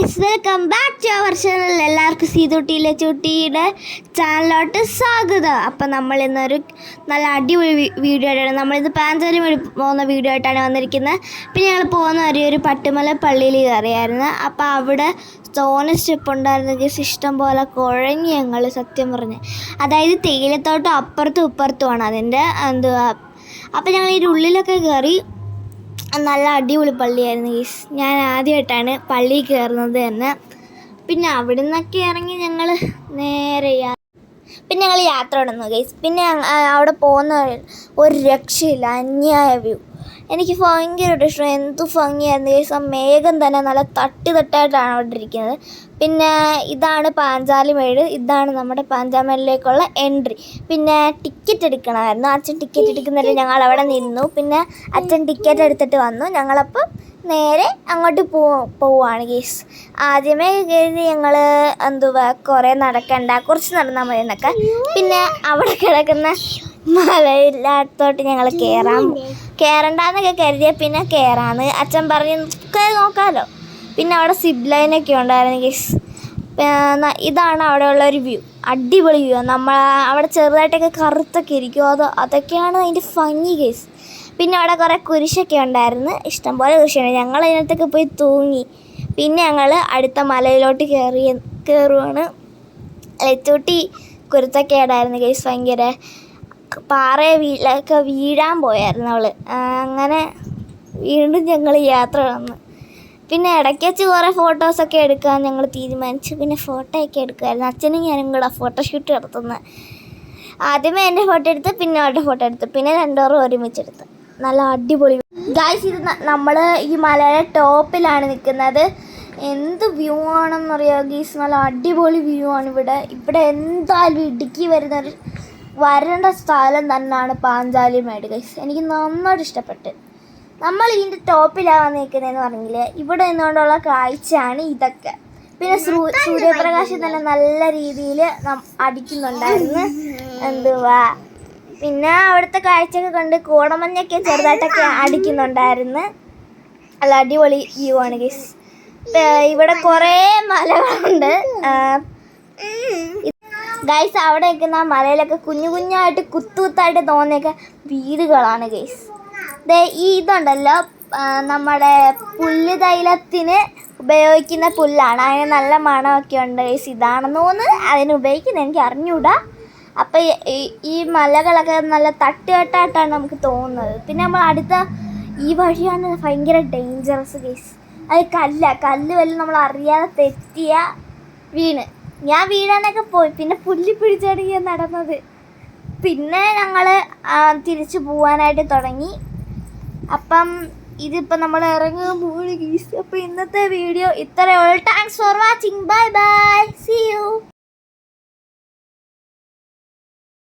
Guys welcome back to our channel. എല്ലാവർക്കും സീതുട്ടിയിലെ ചുട്ടിയുടെ ചാനലിലോട്ട് സ്വാഗതം. അപ്പം നമ്മൾ ഇന്നൊരു നല്ല അടിപൊളി വീഡിയോ ആയിട്ടാണ് നമ്മളിത് പാഞ്ചാലി വഴി പോകുന്ന വീഡിയോ ആയിട്ടാണ് വന്നിരിക്കുന്നത്. പിന്നെ ഞങ്ങൾ പോകുന്ന ഒരേ ഒരു പട്ടുമല പള്ളിയിൽ കയറിയായിരുന്നു. അപ്പോൾ അവിടെ തോന സ്റ്റെപ്പ് ഉണ്ടായിരുന്ന. ഗസ് ഇഷ്ടം പോലെ കുഴഞ്ഞ് ഞങ്ങൾ സത്യം പറഞ്ഞ്. അതായത് തേയിലത്തോട്ടം അപ്പുറത്തും ഇപ്പുറത്തുമാണ് അതിന്റെ എന്തുവാ. അപ്പോൾ ഞങ്ങൾ ഈ ഉള്ളിലൊക്കെ കയറി നല്ല അടിപൊളി പള്ളിയായിരുന്നു ഗീസ്. ഞാൻ ആദ്യമായിട്ടാണ് പള്ളിയിൽ കയറുന്നത് തന്നെ പിന്നെ അവിടെ നിന്നൊക്കെ ഇറങ്ങി ഞങ്ങൾ നേരെ പിന്നെ ഞങ്ങൾ യാത്ര തുടർന്നു ഗൈസ്. പിന്നെ അവിടെ പോകുന്ന ഒരു രക്ഷയില്ല അന്യായ വ്യൂ. എനിക്ക് ഭയങ്കരമായിട്ട് ഇഷ്ടം. എന്ത് ഭംഗിയായിരുന്നു. ഈ ആ മേഘം തന്നെ നല്ല തട്ടി തട്ടായിട്ടാണ് അവിടെ ഇരിക്കുന്നത് പിന്നെ ഇതാണ് പാഞ്ചാലി പാഞ്ചാലിമേട് ഇതാണ് നമ്മുടെ പാഞ്ചാമേടിലേക്കുള്ള എൻട്രി. പിന്നെ ടിക്കറ്റ് എടുക്കണമായിരുന്നു. അച്ഛൻ ടിക്കറ്റ് എടുക്കുന്നതിന് ഞങ്ങൾ അവിടെ നിന്നു. പിന്നെ അച്ഛൻ ടിക്കറ്റ് എടുത്തിട്ട് വന്നു. ഞങ്ങളപ്പം നേരെ അങ്ങോട്ട് പോ പോവുകയാണ് ഗീസ്. ആദ്യമേ കരുതി ഞങ്ങൾ എന്തുവാ കുറേ നടക്കണ്ട കുറച്ച് നടന്നാൽ മതി എന്നൊക്കെ പിന്നെ അവിടെ കിടക്കുന്ന മലയില്ലാത്തോട്ട് ഞങ്ങൾ കയറാം കയറണ്ടെന്നൊക്കെ കരുതിയ പിന്നെ കയറാന്ന് അച്ഛൻ പറഞ്ഞു "കയറി നോക്കാമല്ലോ പിന്നെ അവിടെ സിബ്ലൈനൊക്കെ ഉണ്ടായിരുന്നു ഗസ് ഇതാണ് അവിടെയുള്ള ഒരു വ്യൂ അടിപൊളി വ്യൂ നമ്മൾ അവിടെ ചെറുതായിട്ടൊക്കെ കറുത്തൊക്കെ ഇരിക്കും. അത് അതൊക്കെയാണ് അതിന്റെ ഭംഗി കേസ് പിന്നെ അവിടെ കുറേ കുരിശൊക്കെ ഉണ്ടായിരുന്നു. ഇഷ്ടംപോലെ കുരിശുണ്ട്. ഞങ്ങൾ അതിനകത്തൊക്കെ പോയി തൂങ്ങി. പിന്നെ ഞങ്ങൾ അടുത്ത മലയിലോട്ട് കയറി കയറുവാണ് ലച്ചൂട്ടി കുരുത്തക്കേടായിരുന്നു കേസ് ഭയങ്കര. പാറ വീട്ടിലൊക്കെ വീഴാൻ പോയായിരുന്നു അവൾ അങ്ങനെ വീണ്ടും ഞങ്ങൾ യാത്ര വന്നു പിന്നെ ഇടയ്ക്ക് വെച്ച് കുറേ ഫോട്ടോസൊക്കെ എടുക്കാൻ ഞങ്ങൾ തീരുമാനിച്ചു. പിന്നെ ഫോട്ടോ ഒക്കെ എടുക്കുമായിരുന്നു അച്ഛനും ഞാനും കൂടെ ഫോട്ടോഷൂട്ട് നടത്തുന്നത് ആദ്യമേ എന്റെ ഫോട്ടോ എടുത്ത് പിന്നെ അവരുടെ ഫോട്ടോ എടുത്ത്. പിന്നെ രണ്ടോറും ഒരുമിച്ചെടുത്ത്. നല്ല അടിപൊളി ഗായ്സ് ഇത് നമ്മൾ ഈ മലയുടെ ടോപ്പിലാണ് നിൽക്കുന്നത്. എന്ത് വ്യൂ ആണെന്നറിയാം ഗീസ് നല്ല അടിപൊളി വ്യൂ ആണ് ഇവിടെ. ഇവിടെ എന്തായാലും ഇടുക്കി വരുന്ന ഒരു വരേണ്ട സ്ഥലം തന്നെയാണ് പാഞ്ചാലി മേഡ് ഗൈസ് എനിക്ക് നന്നായിട്ട് ഇഷ്ടപ്പെട്ട്. നമ്മൾ ഇതിന്റെ ടോപ്പിലാണ് നിൽക്കുന്നതെന്ന് പറഞ്ഞില്ല? ഇവിടെ നിന്നുകൊണ്ടുള്ള കാഴ്ചയാണ് ഇതൊക്കെ. പിന്നെ സൂ- സൂര്യപ്രകാശം തന്നെ നല്ല രീതിയിൽ അടിക്കുന്നുണ്ടായിരുന്നു. എന്തുവാ? പിന്നെ അവിടുത്തെ കാഴ്ചയൊക്കെ കണ്ട് കോടമഞ്ഞൊക്കെ ചെറുതായിട്ടൊക്കെ അടിക്കുന്നുണ്ടായിരുന്നു. അല്ല അടിപൊളി വ്യൂ ആണ് ഗീസ് ഇവിടെ കുറേ മലകളുണ്ട്. ഗൈസ് അവിടെ നിൽക്കുന്ന മലയിലൊക്കെ കുഞ്ഞു കുഞ്ഞായിട്ട് കുത്തുകുത്തായിട്ട് തോന്നിയൊക്കെ വീടുകളാണ് ഗൈസ് ദേ ഈ ഇതുണ്ടല്ലോ നമ്മുടെ പുല്ല് തൈലത്തിന് ഉപയോഗിക്കുന്ന പുല്ലാണ്. അതിന് നല്ല മണമൊക്കെ ഉണ്ട് ഗൈസ് ഇതാണെന്ന് തോന്നുന്നു. അതിന് ഉപയോഗിക്കുന്നത് എനിക്ക് അറിഞ്ഞൂടാ. അപ്പം ഈ- മലകളൊക്കെ നല്ല തട്ടുകെട്ടായിട്ടാണ് നമുക്ക് തോന്നുന്നത്. പിന്നെ നമ്മൾ അടുത്ത ഈ വഴിയാണ് ഭയങ്കര ഡേഞ്ചറസ് കേസ് അത് കല്ല. കല്ല് വല്ല നമ്മൾ അറിയാതെ തെറ്റിയ വീണ്. ഞാൻ വീഴാനൊക്കെ പോയി. പിന്നെ പുല്ലി പിടിച്ചടങ്ങിയ നടന്നത്. പിന്നെ ഞങ്ങൾ തിരിച്ചു പോവാനായിട്ട് തുടങ്ങി. അപ്പം ഇതിപ്പോൾ നമ്മൾ ഗീസ് അപ്പോൾ ഇന്നത്തെ വീഡിയോ ഇത്രയേ ഉള്ളൂ. Thanks for watching bye bye see you